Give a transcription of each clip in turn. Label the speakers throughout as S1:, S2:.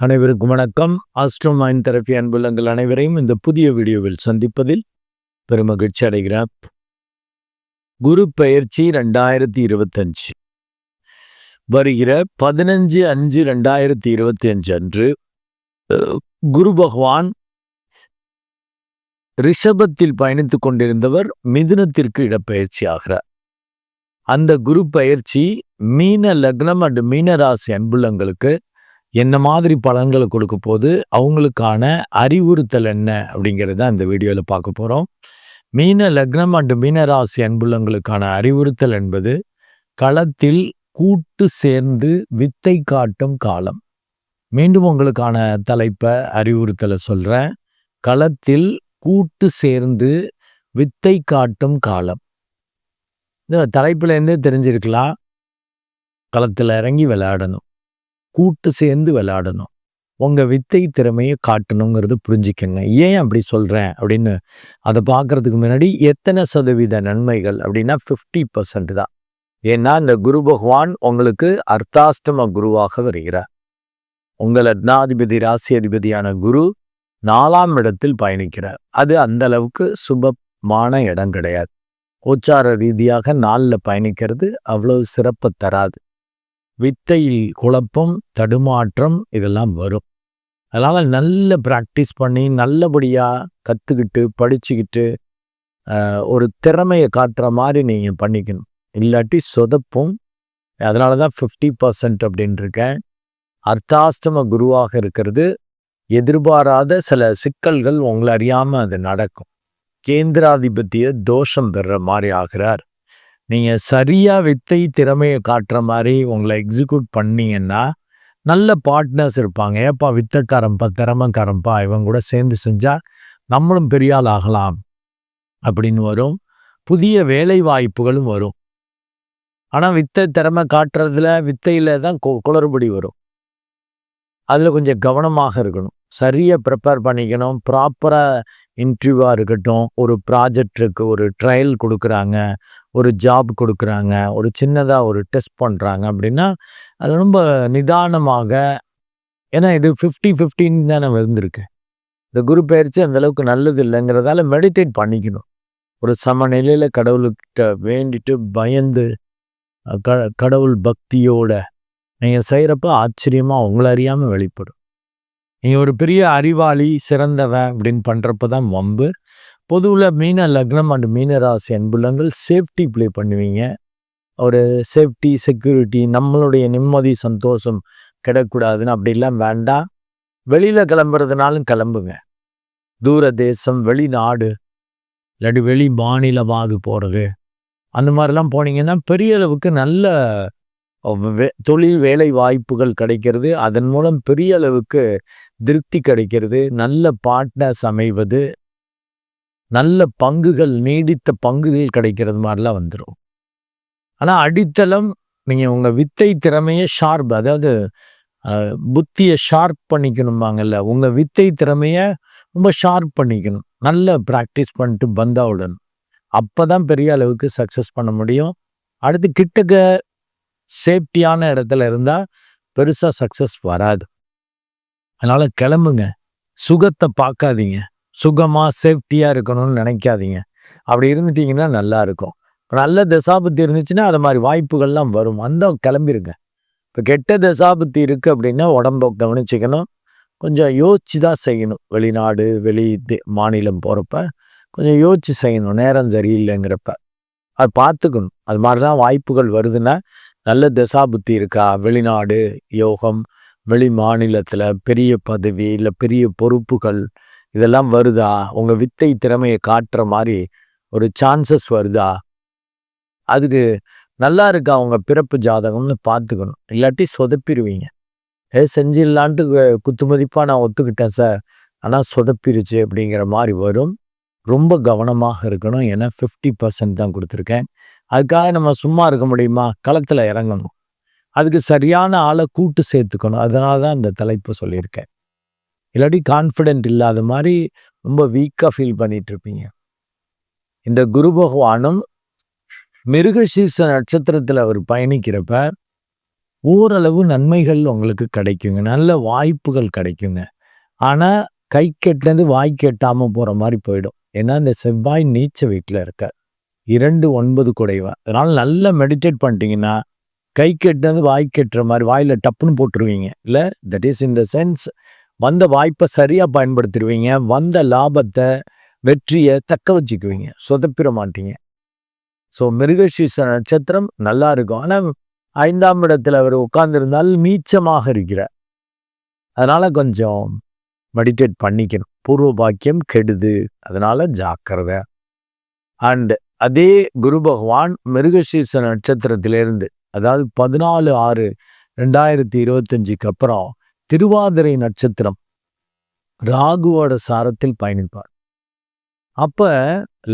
S1: அனைவருக்கும் வணக்கம். Astro mind therapy அன்புள்ளங்கள் அனைவரையும் இந்த புதிய வீடியோவில் சந்திப்பதில் பெருமகிழ்ச்சி அடைகிறார் குரு பெயர்ச்சி ரெண்டாயிரத்தி இருபத்தஞ்சு. வருகிற பதினஞ்சு அஞ்சு ரெண்டாயிரத்தி இருபத்தி அஞ்சு அன்று குரு பகவான் ரிஷபத்தில் பயணித்துக் கொண்டிருந்தவர் மிதுனத்திற்கு இடப்பெயர்ச்சி ஆகிறார். அந்த குரு பயிற்சி மீன லக்னம் அண்ட் மீனராசி அன்புள்ளங்களுக்கு என்ன மாதிரி பலன்களை கொடுக்க போது அவங்களுக்கான அறிவுறுத்தல் என்ன அப்படிங்கிறத இந்த வீடியோவில் பார்க்க போகிறோம் மீன லக்னம் அண்டு மீனராசி அன்புள்ளங்களுக்கான அறிவுறுத்தல் என்பது களத்தில் கூட்டு சேர்ந்து வித்தை காட்டும் காலம். மீண்டும் உங்களுக்கான தலைப்பை அறிவுறுத்தலை சொல்கிறேன் களத்தில் கூட்டு சேர்ந்து வித்தை காட்டும் காலம். இந்த தலைப்புலேருந்தே தெரிஞ்சிருக்கலாம். களத்தில் இறங்கி விளையாடணும். கூட்டு சேர்ந்து விளையாடணும். உங்கள் வித்தை திறமையை காட்டணுங்கிறது புரிஞ்சுக்கங்க. ஏன் அப்படி சொல்கிறேன் அப்படின்னு அதை பார்க்குறதுக்கு முன்னாடி எத்தனை சதவீத நன்மைகள் அப்படின்னா ஃபிஃப்டி பர்சன்ட் தான். ஏன்னா இந்த குரு பகவான் உங்களுக்கு அர்த்தாஷ்டம குருவாக வருகிறார். உங்கள் லக்னாதிபதி ராசி அதிபதியான குரு நாலாம் இடத்தில் பயணிக்கிறார். அது அந்த அளவுக்கு சுபமான இடம் கிடையாது. கோச்சார ரீதியாக நாளில் பயணிக்கிறது அவ்வளவு சிறப்பை தராது. வித்தையில் குழப்பம் தடுமாற்றம் இதெல்லாம் வரும். அதனால் நல்ல ப்ராக்டிஸ் பண்ணி நல்லபடியாக கற்றுக்கிட்டு படிச்சுக்கிட்டு ஒரு திறமையை காட்டுற மாதிரி நீங்கள் பண்ணிக்கணும். இல்லாட்டி சொதப்பும். அதனால தான் ஃபிஃப்டி பர்சன்ட் அப்படின்னு இருக்கேன் அர்த்தாஷ்டம குருவாக இருக்கிறது. எதிர்பாராத சில சிக்கல்கள் உங்களை அறியாமல் அது நடக்கும். கேந்திராதிபத்திய தோஷம் பெற மாதிரி ஆகிறார். நீங்கள் சரியாக வித்தை திறமையை காட்டுற மாதிரி உங்களை எக்ஸிக்யூட் பண்ணீங்கன்னா நல்ல பார்ட்னர்ஸ் இருப்பாங்க. ஏப்பா வித்தக்காரம்பா திறமைக்காரம்பா இவங்க கூட சேர்ந்து செஞ்சால் நம்மளும் பெரியால் ஆகலாம் அப்படின்னு வரும். புதிய வேலை வாய்ப்புகளும் வரும். ஆனால் வித்தை திறமை காட்டுறதுல வித்தையில் தான் குளறுபடி வரும். அதில் கொஞ்சம் கவனமாக இருக்கணும். சரியாக ப்ரிப்பேர் பண்ணிக்கணும். ப்ராப்பராக இன்டர்வியூவாக இருக்கட்டும். ஒரு ப்ராஜெக்டுக்கு ஒரு ட்ரையல் கொடுக்குறாங்க. ஒரு ஜாப் கொடுக்குறாங்க ஒரு சின்னதாக ஒரு டெஸ்ட் பண்ணுறாங்க அப்படின்னா அது ரொம்ப நிதானமாக ஏன்னா இது ஃபிஃப்டி ஃபிஃப்டின்னு தானே வந்திருக்கு. இந்த குரு பயிற்சி அந்தளவுக்கு நல்லது இல்லைங்கிறதால மெடிடேட் பண்ணிக்கணும். ஒரு சமநிலையில் கடவுள்கிட்ட வேண்டிட்டு பயந்து க கடவுள் பக்தியோட நீங்கள் செய்கிறப்ப ஆச்சரியமாக உங்களை அறியாமல் வெளிப்படும். நீங்கள் ஒரு பெரிய அறிவாளி சிறந்தவன் அப்படின்னு பண்ணுறப்ப தான் வம்பு. பொதுவில் மீன லக்னம் அண்ட் மீன ராசி அன்புலங்கள் சேஃப்டி ப்ளே பண்ணுவீங்க. ஒரு சேஃப்டி செக்யூரிட்டி நம்மளுடைய நிம்மதி சந்தோஷம் கிடக்கூடாதுன்னு அப்படிலாம் வேண்டாம். வெளியில் கிளம்புறதுனாலும் கிளம்புங்க. தூர தேசம் வெளிநாடு இல்லாட்டி வெளி மாநிலமாக போகிறது அந்த மாதிரிலாம் போனீங்கன்னா பெரிய அளவுக்கு நல்ல தொழில் வேலை வாய்ப்புகள் கிடைக்கிறது. அதன் மூலம் பெரிய அளவுக்கு திருப்தி கிடைக்கிறது. நல்ல பார்ட்னர்ஸ் அமைவது. நல்ல பங்குகள் நீடித்த பங்குகள் கிடைக்கிறது மாதிரிலாம் வந்துடும் ஆனால் அடித்தளம் நீங்கள் உங்கள் வித்தை திறமையை ஷார்ப் அதாவது புத்தியை ஷார்ப் பண்ணிக்கணும்பாங்கல்ல உங்கள் வித்தை திறமையை ரொம்ப ஷார்ப் பண்ணிக்கணும். நல்ல ப்ராக்டிஸ் பண்ணிட்டு பந்தா விடணும் அப்போ தான் பெரிய அளவுக்கு சக்ஸஸ் பண்ண முடியும். அடுத்து கிட்டக்க சேஃப்டியான இடத்துல இருந்தால் பெருசாக சக்ஸஸ் வராது. அதனால் கிளம்புங்க. சுகத்தை பார்க்காதீங்க. சுகமாக சேஃப்டியாக இருக்கணும்னு நினைக்காதீங்க. அப்படி இருந்துட்டிங்கன்னா நல்லா இருக்கும். நல்ல தசாபத்தி இருந்துச்சுன்னா அது மாதிரி வாய்ப்புகள்லாம் வரும். அந்த கிளம்பிருங்க. இப்போ கெட்ட தசாபத்தி இருக்குது அப்படின்னா உடம்ப கவனிச்சிக்கணும். கொஞ்சம் யோசிச்சு தான் செய்யணும். வெளிநாடு வெளி மாநிலம் போகிறப்ப கொஞ்சம் யோசிச்சு செய்யணும். நேரம் சரியில்லைங்கிறப்ப. அது பார்த்துக்கணும். அது மாதிரி தான் வாய்ப்புகள் வருதுன்னா நல்ல தசாபுத்தி இருக்கா? வெளிநாடு யோகம் வெளி மாநிலத்தில் பெரிய பதவி இல்லை பெரிய பொறுப்புகள் இதெல்லாம் வருதா? உங்கள் வித்தை திறமையை காட்டுற மாதிரி ஒரு சான்சஸ் வருதா? அதுக்கு நல்லா இருக்கா அவங்க பிறப்பு ஜாதகம்னு பார்த்துக்கணும். இல்லாட்டி சொதப்பிடுவீங்க ஏ செஞ்சிடலான்ட்டு குத்துமதிப்பாக நான் ஒத்துக்கிட்டேன் சார். ஆனால் சொதப்பிருச்சு அப்படிங்கிற மாதிரி வரும். ரொம்ப கவனமாக இருக்கணும். ஏன்னா ஃபிஃப்டி பர்சன்ட் தான் கொடுத்துருக்கேன். அதுக்காக நம்ம சும்மா இருக்க முடியுமா? களத்தில் இறங்கணும். அதுக்கு சரியான ஆளை கூட்டு சேர்த்துக்கணும். அதனால தான் இந்த தலைப்பு சொல்லியிருக்கேன். இல்லாட்டி கான்ஃபிடென்ட் இல்லாத மாதிரி ரொம்ப வீக்காக ஃபீல் பண்ணிட்டு இருப்பீங்க இந்த குரு பகவானும் மிருகசீச நட்சத்திரத்தில் அவர் பயணிக்கிறப்ப ஓரளவு நன்மைகள் உங்களுக்கு கிடைக்குங்க. நல்ல வாய்ப்புகள் கிடைக்குங்க. ஆனால் கை கெட்டிலேருந்து வாய் கெட்டாமல் போகிற மாதிரி போயிடும். ஏன்னா இந்த செவ்வாய் நீச்ச வீட்டில் இருக்க இரண்டு ஒன்பது குடைவா. அதனால் நல்லா மெடிடேட் பண்ணிட்டீங்கன்னா கை கெட்டது வாய் கெட்டுற மாதிரி வாயில் டப்புன்னு போட்டுருவீங்க. இல்லை that is in the sense வந்த வாய்ப்பை சரியாக பயன்படுத்திடுவீங்க. வந்த லாபத்தை வெற்றியை தக்க வச்சுக்குவீங்க. சொதப்பிட மாட்டீங்க. ஸோ மிருகசீச நட்சத்திரம் நல்லா இருக்கும். ஆனால் ஐந்தாம் இடத்துல அவர் உட்கார்ந்துருந்தால் மீச்சமாக இருக்கிறார். அதனால் கொஞ்சம் மெடிடேட் பண்ணிக்கணும். பூர்வ பாக்கியம் கெடுது. அதனால் ஜாக்கிரதை. அண்டு அதே குரு பகவான் மிருகசீச நட்சத்திரத்திலேருந்து அதாவது பதினாலு ஆறு ரெண்டாயிரத்தி இருபத்தஞ்சுக்கு அப்புறம் திருவாதிரை நட்சத்திரம் ராகுவோட சாரத்தில் பயணிப்பார். அப்போ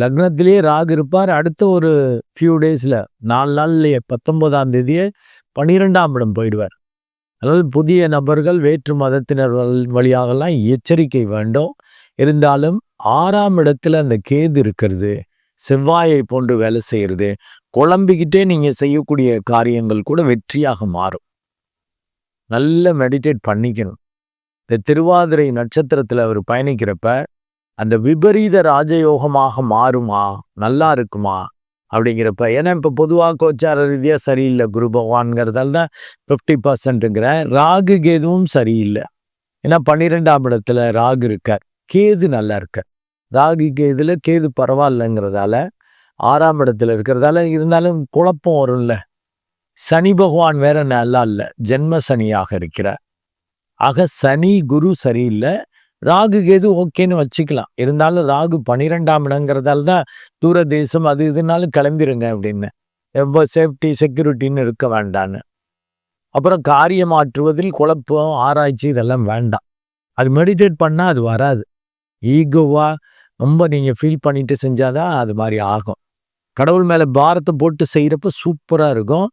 S1: லக்னத்திலேயே ராகு இருப்பார். அடுத்த ஒரு ஃபியூ டேஸில் நாலு நாள்லையே பத்தொன்பதாம் தேதியே பனிரெண்டாம் இடம் போயிடுவார். அதாவது புதிய நபர்கள் வேற்று மதத்தினர் வழியாகலாம் எச்சரிக்கை வேண்டும். இருந்தாலும் ஆறாம் இடத்துல அந்த கேது இருக்கிறது. செவ்வாயை போன்று வேலை செய்கிறது. குழம்பிக்கிட்டே நீங்கள் செய்யக்கூடிய காரியங்கள் கூட வெற்றியாக மாறும். நல்ல மெடிடேட் பண்ணிக்கணும். இந்த திருவாதிரை நட்சத்திரத்தில் அவர் பயணிக்கிறப்ப அந்த விபரீத ராஜயோகமாக மாறுமா? நல்லா இருக்குமா? அப்படிங்கிறப்ப ஏன்னா இப்போ பொதுவாக கோச்சார ரீதியாக சரியில்லை. குரு பகவான்ங்கிறதால தான் ஃபிஃப்டி பர்சன்ட்டுங்கிற ராகு கேதுவும் சரியில்லை. ஏன்னா பன்னிரெண்டாம் இடத்துல ராகு இருக்கார். கேது நல்லா இருக்கார். ராகு கேதுல கேது பரவாயில்லைங்கிறதால ஆறாம் இடத்துல இருக்கிறதால இருந்தாலும் குழப்பம் வரும்ல. சனி பகவான் வேற நல்லா இல்லை. ஜென்ம சனியாக இருக்கிறார். ஆக சனி குரு சரியில்லை. ராகு கேது ஓகேன்னு வச்சுக்கலாம். இருந்தாலும் ராகு பனிரெண்டாம் இடங்கிறதால தான் தூர தேசம் அது இதுனாலும் கிளம்பிருங்க அப்படின்னு. எவ்வளோ சேஃப்டி செக்யூரிட்டின்னு இருக்க வேண்டான்னு. அப்புறம் காரியம் மாற்றுவதில் குழப்பம் ஆராய்ச்சி இதெல்லாம் வேண்டாம். அது மெடிடேட் பண்ணால் அது வராது. ஈகோவா ரொம்ப நீங்கள் ஃபீல் பண்ணிட்டு செஞ்சாதான் அது மாதிரி ஆகும். கடவுள் மேலே பாரத்தை போட்டு செய்கிறப்ப சூப்பராக இருக்கும்.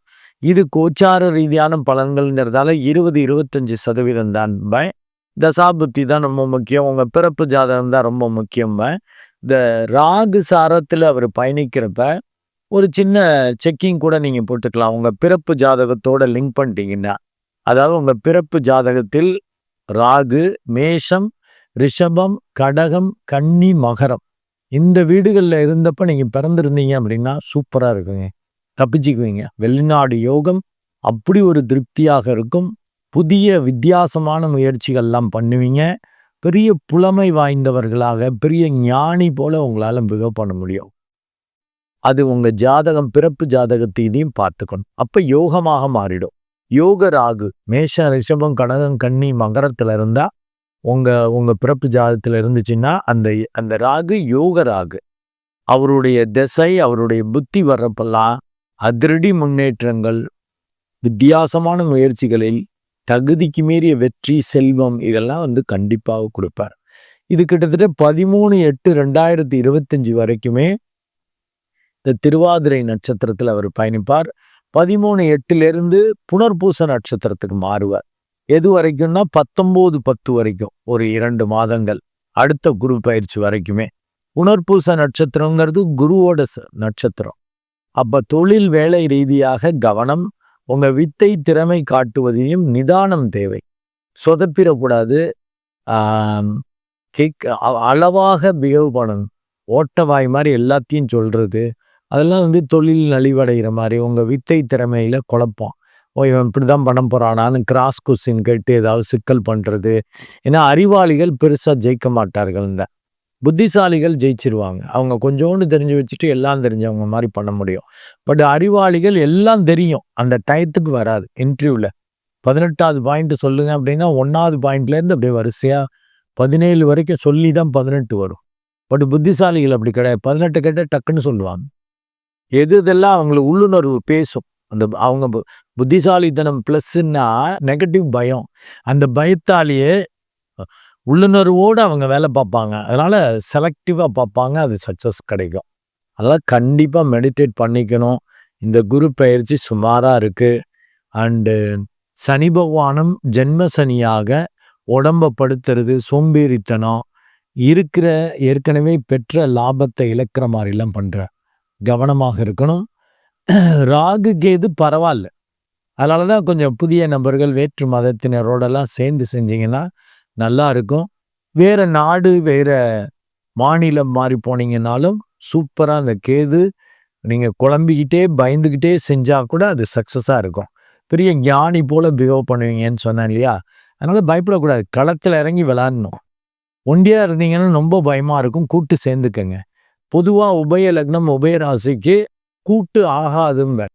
S1: இது கோச்சார ரீதியான பலன்கள்ங்கிறதால இருபது இருபத்தஞ்சி சதவீதம் தான் பை தசாபுத்தி தான் ரொம்ப முக்கியம். உங்கள் பிறப்பு ஜாதகம் தான் ரொம்ப முக்கியம் இந்த ராகு சாரத்தில் அவர் பயணிக்கிறப்ப ஒரு சின்ன செக்கிங் கூட நீங்கள் போட்டுக்கலாம். உங்கள் பிறப்பு ஜாதகத்தோட லிங்க் பண்ணிட்டீங்கன்னா. அதாவது உங்கள் பிறப்பு ஜாதகத்தில் ராகு மேஷம் ரிஷபம் கடகம் கன்னி மகரம் இந்த வீடுகளில் இருந்தப்போ நீங்கள் பிறந்திருந்தீங்க அப்படின்னா சூப்பராக இருக்குங்க. தப்பிச்சுக்குவீங்க. வெளிநாடு யோகம் அப்படி ஒரு திருப்தியாக இருக்கும். புதிய வித்தியாசமான முயற்சிகள்லாம் பண்ணுவீங்க. பெரிய புலமை வாய்ந்தவர்களாக பெரிய ஞானி போல உங்களால் பிகவ் பண்ண முடியும். அது உங்கள் ஜாதகம் பிறப்பு ஜாதகத்தையும் பார்த்துக்கணும். அப்போ யோகமாக மாறிடும். யோக ராகு மேஷ ரிஷபம் கடகம் கன்னி மகரத்தில் இருந்தால் உங்கள் உங்கள் பிறப்பு ஜாதகத்தில் இருந்துச்சுன்னா அந்த அந்த ராகு யோக ராகு. அவருடைய திசை அவருடைய புத்தி வர்றப்பெல்லாம் அதிரடி முன்னேற்றங்கள் வித்தியாசமான முயற்சிகளில் தகுதிக்கு மீறிய வெற்றி செல்வம் இதெல்லாம் வந்து கண்டிப்பாக கொடுப்பார். இது கிட்டத்தட்ட பதிமூணு எட்டு ரெண்டாயிரத்தி இருபத்தஞ்சி வரைக்குமே இந்த திருவாதிரை நட்சத்திரத்தில் அவர் பயணிப்பார். பதிமூணு எட்டுலேருந்து புனர்பூச நட்சத்திரத்துக்கு மாறுவார். எது வரைக்கும்னா பத்தொம்போது பத்து வரைக்கும் ஒரு இரண்டு மாதங்கள் அடுத்த குரு பயிற்சி வரைக்குமே. உணர்பூச நட்சத்திரங்கிறது குருவோட நட்சத்திரம். அப்போ தொழில் வேலை ரீதியாக கவனம் உங்கள் வித்தை திறமை காட்டுவதையும் நிதானம் தேவை. சொதப்பிடக்கூடாது. கிக் அளவாக பிஹேவ் பண்ணணும். ஓட்டவாய் மாதிரி எல்லாத்தையும் சொல்கிறது அதெல்லாம் வந்து தொழில் நலிவடைகிற மாதிரி உங்கள் வித்தை திறமையில் குழப்பம். ஓ இவன் இப்படி தான் பண்ண போகிறானான்னு கிராஸ் கொஸ்டின் கேட்டு ஏதாவது சிக்கல் பண்ணுறது ஏன்னா அறிவாளிகள் பெருசாக ஜெயிக்க மாட்டார்கள் இந்த புத்திசாலிகள் ஜெயிச்சிருவாங்க. அவங்க கொஞ்சோண்டு தெரிஞ்சு வச்சுட்டு எல்லாம் தெரிஞ்சவங்க மாதிரி பண்ண முடியும். பட் அறிவாளிகள் எல்லாம் தெரியும். அந்த டயத்துக்கு வராது. இன்டர்வியூவில் பதினெட்டாவது பாயிண்ட் சொல்லுங்க அப்படின்னா ஒன்றாவது பாயிண்ட்லேருந்து அப்படியே வரிசையாக பதினேழு வரைக்கும் சொல்லி தான் பதினெட்டு வரும். பட் புத்திசாலிகள் அப்படி கிடையாது. பதினெட்டு கேட்டால் டக்குன்னு சொல்லுவாங்க. எது இதெல்லாம் அவங்களுக்கு உள்ளுணர்வு பேசும். அந்த அவங்க புத்திசாலித்தனம் ப்ளஸ்ன்னா நெகட்டிவ் பயம். அந்த பயத்தாலேயே உள்ளுணர்வோடு அவங்க வேலை பார்ப்பாங்க. அதனால் செலக்டிவாக பார்ப்பாங்க அது சக்ஸஸ் கிடைக்கும். அதெல்லாம் கண்டிப்பாக மெடிடேட் பண்ணிக்கணும். இந்த குரு பயிற்சி சுமாராக இருக்குது அண்டு சனி பகவானும் ஜென்ம சனியாக உடம்பை படுத்துறது சோம்பேறித்தனம் இருக்கிற ஏற்கனவே பெற்ற லாபத்தை இழக்கிற மாதிரிலாம் பண்ணுற கவனமாக இருக்கணும். ராகு கேது பரவாயில்ல. அதனால தான் கொஞ்சம் புதிய நபர்கள் வேற்று மதத்தினரோடெல்லாம் சேர்ந்து செஞ்சிங்கன்னா நல்லா இருக்கும் வேற நாடு வேற மாநிலம் மாறி போனீங்கன்னாலும் சூப்பராக அந்த கேது நீங்கள் குழம்பிக்கிட்டே பயந்துக்கிட்டே செஞ்சால் கூட அது சக்ஸஸாக இருக்கும். பெரிய ஞானி போல் பிஹேவ் பண்ணுவீங்கன்னு சொன்னேன் இல்லையா? அதனால் பயப்படக்கூடாது. களத்தில் இறங்கி விளாடணும் ஒண்டியாக இருந்தீங்கன்னா ரொம்ப பயமாக இருக்கும். கூட்டு சேர்ந்துக்கங்க. பொதுவாக உபய லக்னம் உபய ராசிக்கு கூட்டு ஆகாதும்ப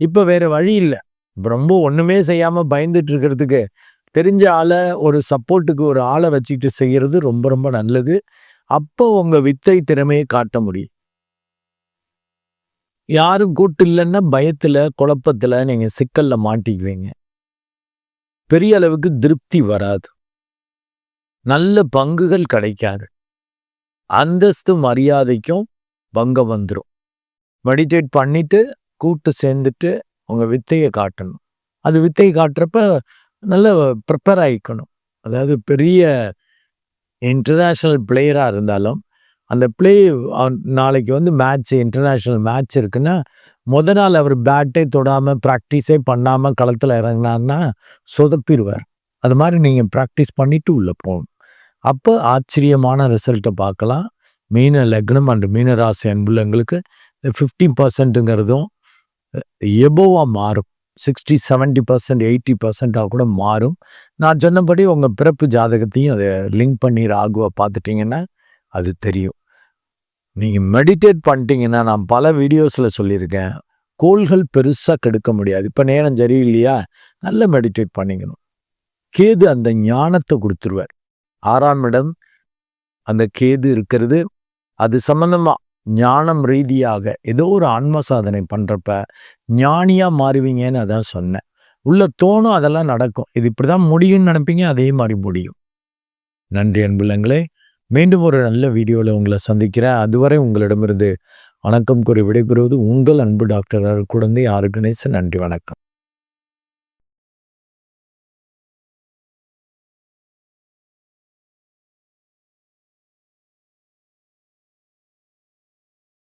S1: இப்போ வேறு வழி இல்லை. ரொம்ப ஒன்றுமே செய்யாமல் பயந்துட்டு இருக்கிறதுக்கு தெரிஞ்ச ஆளை ஒரு சப்போர்ட்டுக்கு ஒரு ஆளை வச்சுக்கிட்டு செய்கிறது ரொம்ப ரொம்ப நல்லது. அப்போ உங்கள் வித்தை திறமையை காட்ட முடியும். யாரும் கூட்டு இல்லைன்னா பயத்தில் குழப்பத்தில் நீங்கள் சிக்கலில் மாட்டிக்குவீங்க. பெரிய அளவுக்கு திருப்தி வராது. நல்ல பங்குகள் கிடைக்காது. அந்தஸ்து மரியாதைக்கும் பங்கம் வந்துடும் மெடிடேட் பண்ணிட்டு கூட்டு சேர்ந்துட்டு உங்கள் வித்தையை காட்டணும். அது வித்தையை காட்டுறப்ப நல்ல ப்ரிப்பேர் ஆகிக்கணும். அதாவது பெரிய இன்டர்நேஷ்னல் பிளேயராக இருந்தாலும் அந்த பிளே நாளைக்கு வந்து மேட்ச் இன்டர்நேஷ்னல் மேட்ச் இருக்குன்னா முத நாள் அவர் பேட்டே தொடாமல் ப்ராக்டிஸே பண்ணாமல் களத்தில் இறங்கினார்னா சொதப்பிடுவார். அது மாதிரி நீங்கள் ப்ராக்டிஸ் பண்ணிவிட்டு உள்ளே போகணும். அப்போ ஆச்சரியமான ரிசல்ட்டை பார்க்கலாம். மீன லக்னம் அண்ட் மீனராசி அன்புள்ளங்களுக்கு ஃபிஃப்டி பர்சன்ட்டுங்கிறதும் எபோவாக மாறும். சிக்ஸ்டி செவன்ட்டி பர்சன்ட் எயிட்டி பர்சன்ட்டாக கூட மாறும். நான் சொன்னபடி உங்கள் பிறப்பு ஜாதகத்தையும் அதை லிங்க் பண்ணி ராகுவை பார்த்துட்டிங்கன்னா அது தெரியும். நீங்கள் மெடிடேட் பண்ணிட்டீங்கன்னா நான் பல வீடியோஸில் சொல்லியிருக்கேன். கோள்கள் பெருசாக கெடுக்க முடியாது. இப்போ நேரம் சரியில்லையா? நல்ல மெடிடேட் பண்ணிக்கணும். கேது அந்த ஞானத்தை கொடுத்துருவார். ஆறாம் இடம் அந்த கேது இருக்கிறது. அது சம்மந்தமாக ஞானம் ரீதியாக ஏதோ ஒரு ஆன்ம சாதனை பண்ணுறப்ப ஞானியாக மாறுவீங்கன்னு அதான் சொன்னேன். உள்ள தோணும் அதெல்லாம் நடக்கும். இது இப்படி தான் முடியும்னு நினைப்பீங்க அதே மாதிரி முடியும். நன்றி அன்புள்ளங்களே மீண்டும் ஒரு நல்ல வீடியோவில் உங்களை சந்திக்கிறேன். அதுவரை உங்களிடமிருந்து வணக்கம் கூறி விடைபெறுவது உங்கள் அன்பு டாக்டர் குழந்தை ஆறு கணேசன். நன்றி வணக்கம்.